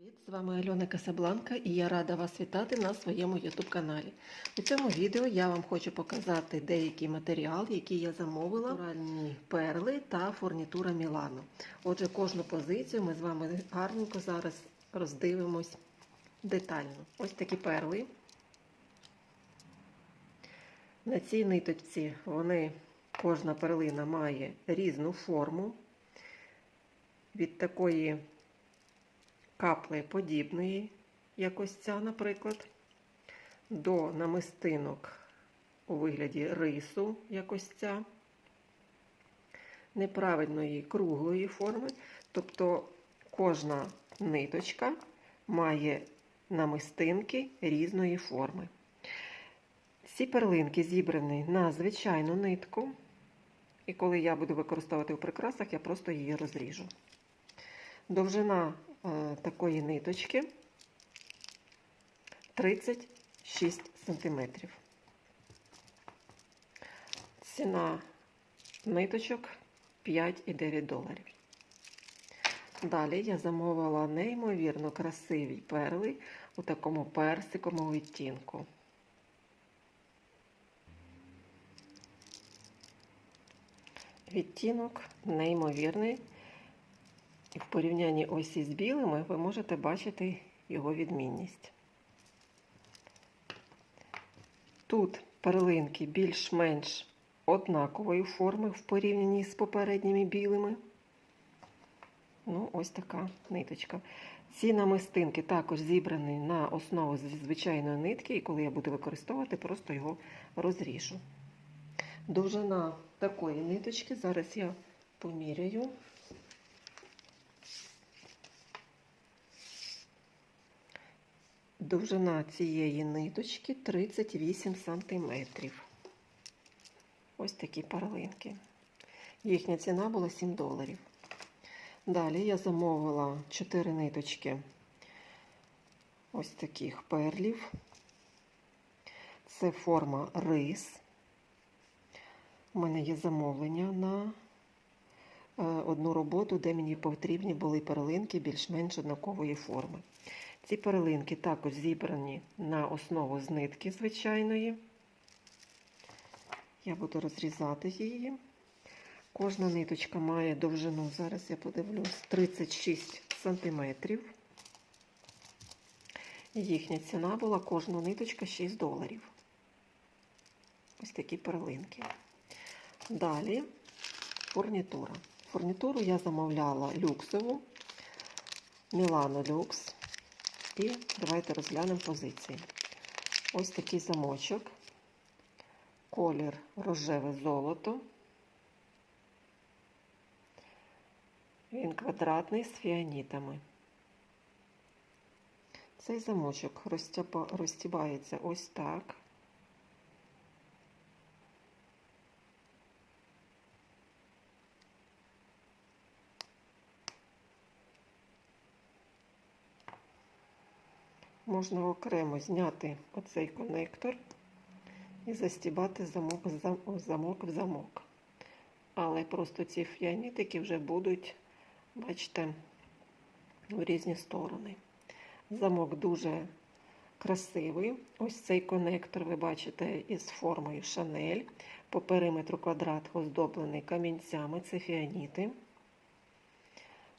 Привіт, з вами Альона Касабланка і я рада вас вітати на своєму YouTube каналі. У цьому відео я вам хочу показати деякий матеріал, який я замовила, натуральні перли та фурнітура Мілану. Отже, кожну позицію ми з вами гарненько зараз роздивимось детально. Ось такі перли. На цій ниточці вони, кожна перлина має різну форму. Від такої капли подібної, як ось ця, наприклад, до намистинок у вигляді рису, як ось ця, неправильної круглої форми. Тобто кожна ниточка має намистинки різної форми. Ці перлинки зібрані на звичайну нитку, і коли я буду використовувати у прикрасах, я просто її розріжу. Довжина такої ниточки 36 см. Ціна ниточок 5,9 доларів. Далі я замовила неймовірно красиві перли у такому персиковому відтінку. Відтінок неймовірний. В порівнянні ось із білими ви можете бачити його відмінність. Тут перлинки більш-менш однакової форми в порівнянні з попередніми білими. Ну, ось така ниточка. Ці намистинки також зібрані на основу звичайної нитки, і коли я буду використовувати, просто його розріжу. Довжина такої ниточки, зараз я поміряю. Довжина цієї ниточки 38 см. Ось такі перлинки. Їхня ціна була 7 доларів. Далі я замовила 4 ниточки ось таких перлів. Це форма рис. У мене є замовлення на одну роботу, де мені потрібні були перлинки більш-менш однакової форми. Ці перлинки також зібрані на основу з нитки звичайної. Я буду розрізати її. Кожна ниточка має довжину, зараз я подивлюсь, 36 см. Їхня ціна була кожна ниточка 6 доларів. Ось такі перлинки. Далі фурнітура. Фурнітуру я замовляла люксову, Milano Люкс. І давайте розглянемо позиції. Ось такий замочок, колір рожеве золото. Він квадратний з фіанітами. Цей замочок розтібається ось так. Можна окремо зняти оцей конектор і застібати замок, замок в замок. Але просто ці фіанітики вже будуть, бачите, в різні сторони. Замок дуже красивий. Ось цей конектор, ви бачите, із формою шанель. По периметру квадрат оздоблений камінцями, це фіаніти.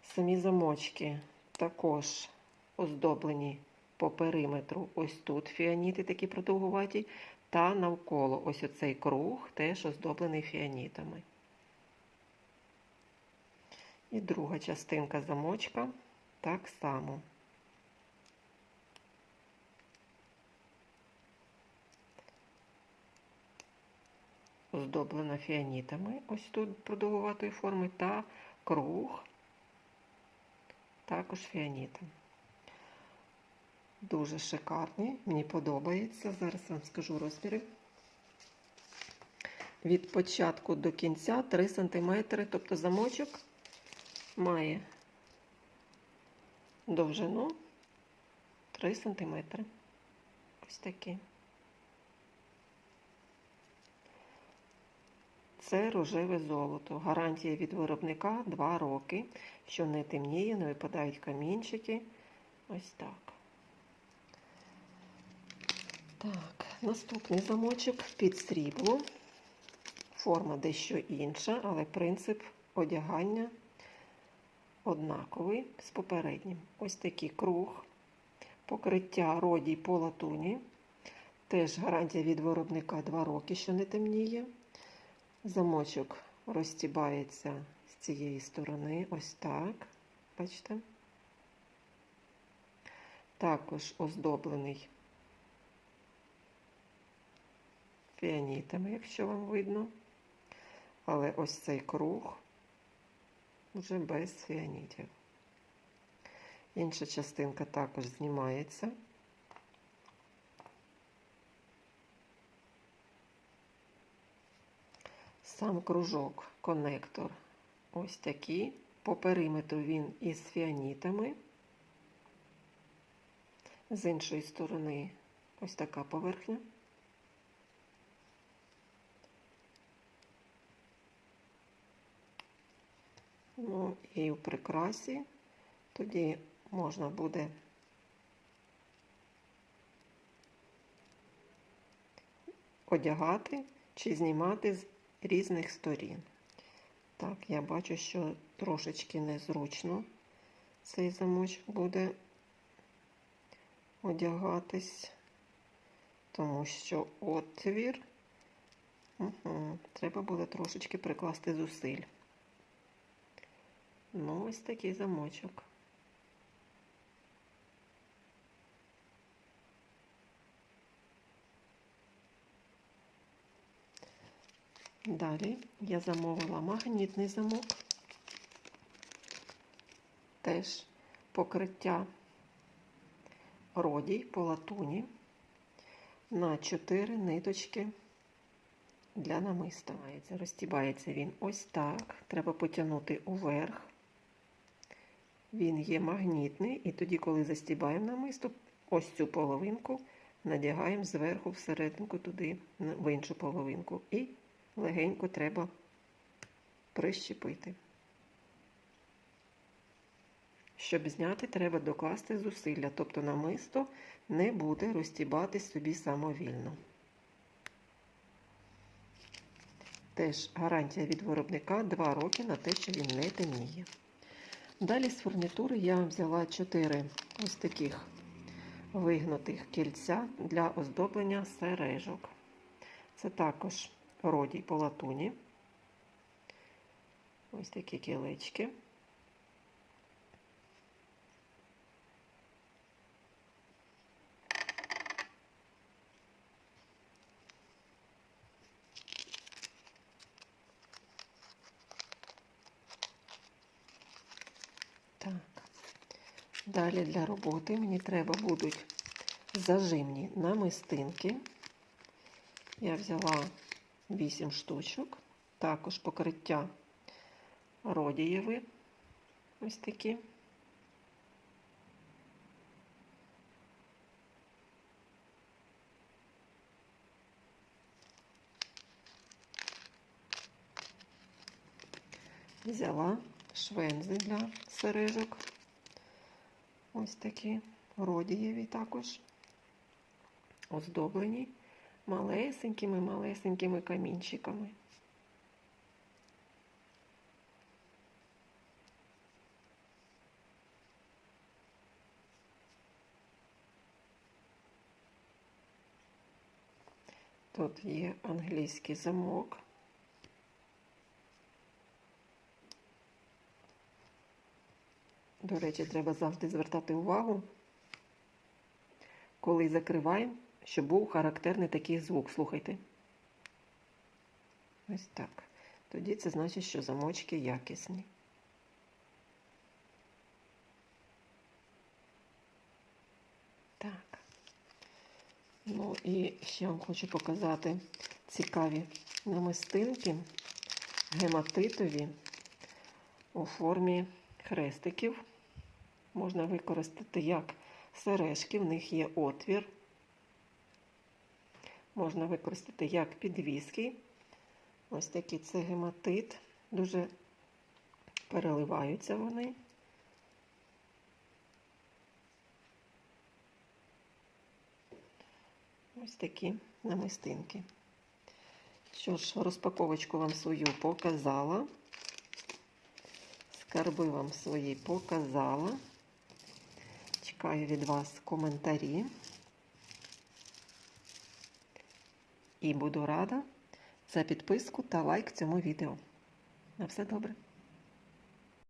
Самі замочки також оздоблені по периметру ось тут фіаніти такі продовгуваті, та навколо ось оцей круг теж оздоблений фіанітами. І друга частинка замочка так само. Оздоблена фіанітами, ось тут продовгуватої форми, та круг також фіанітом. Дуже шикарні, мені подобається. Зараз вам скажу розміри. Від початку до кінця 3 см, тобто замочок має довжину 3 см. Ось такі. Це рожеве золото. Гарантія від виробника 2 роки, що не темніє, не випадають камінчики. Ось так. Так, наступний замочок під срібло. Форма дещо інша, але принцип одягання однаковий з попереднім. Ось такий круг, покриття родій по латуні. Теж гарантія від виробника 2 роки, що не темніє. Замочок розтібається з цієї сторони, ось так. Бачите? Також оздоблений фіанітами, якщо вам видно. Але ось цей круг вже без фіанітів. Інша частинка також знімається. Сам кружок, коннектор ось такий. По периметру він із фіанітами. З іншої сторони ось така поверхня. Ну і в прикрасі тоді можна буде одягати чи знімати з різних сторін. Так, я бачу, що трошечки незручно цей замочок буде одягатись, тому що отвір угу, треба буде трошечки прикласти зусиль. Ну, ось такий замочок. Далі я замовила магнітний замок, теж покриття родій по латуні на 4 ниточки для намиста. Розтібається він ось так. Треба потягнути уверх. Він є магнітний, і тоді, коли застібаємо намисто, ось цю половинку надягаємо зверху всерединку туди, в іншу половинку. І легенько треба прищепити. Щоб зняти, треба докласти зусилля, тобто намисто не буде розтібатись собі самовільно. Теж гарантія від виробника 2 роки на те, що він не темніє. Далі з фурнітури я взяла 4 ось таких вигнутих кільця для оздоблення сережок. Це також родій по латуні. Ось такі кілечки. Так, далі для роботи мені треба будуть зажимні намистинки. Я взяла 8 штучок, також покриття родієві, ось такі. Взяла швензи для сережок. Ось такі родієві також оздоблені малесенькими-малесенькими камінчиками. Тут є англійський замок. До речі, треба завжди звертати увагу, коли закриваємо, щоб був характерний такий звук. Слухайте. Ось так. Тоді це значить, що замочки якісні. Так. Ну і ще вам хочу показати цікаві намистинки гематитові у формі хрестиків можна використати як сережки, в них є отвір, можна використати як підвіски. Ось такий це гематит, дуже переливаються вони. Ось такі намистинки. Що ж, розпаковочку вам свою показала, скарби вам свої показала. Чекаю від вас коментарі. І буду рада за підписку та лайк цьому відео. На все добре.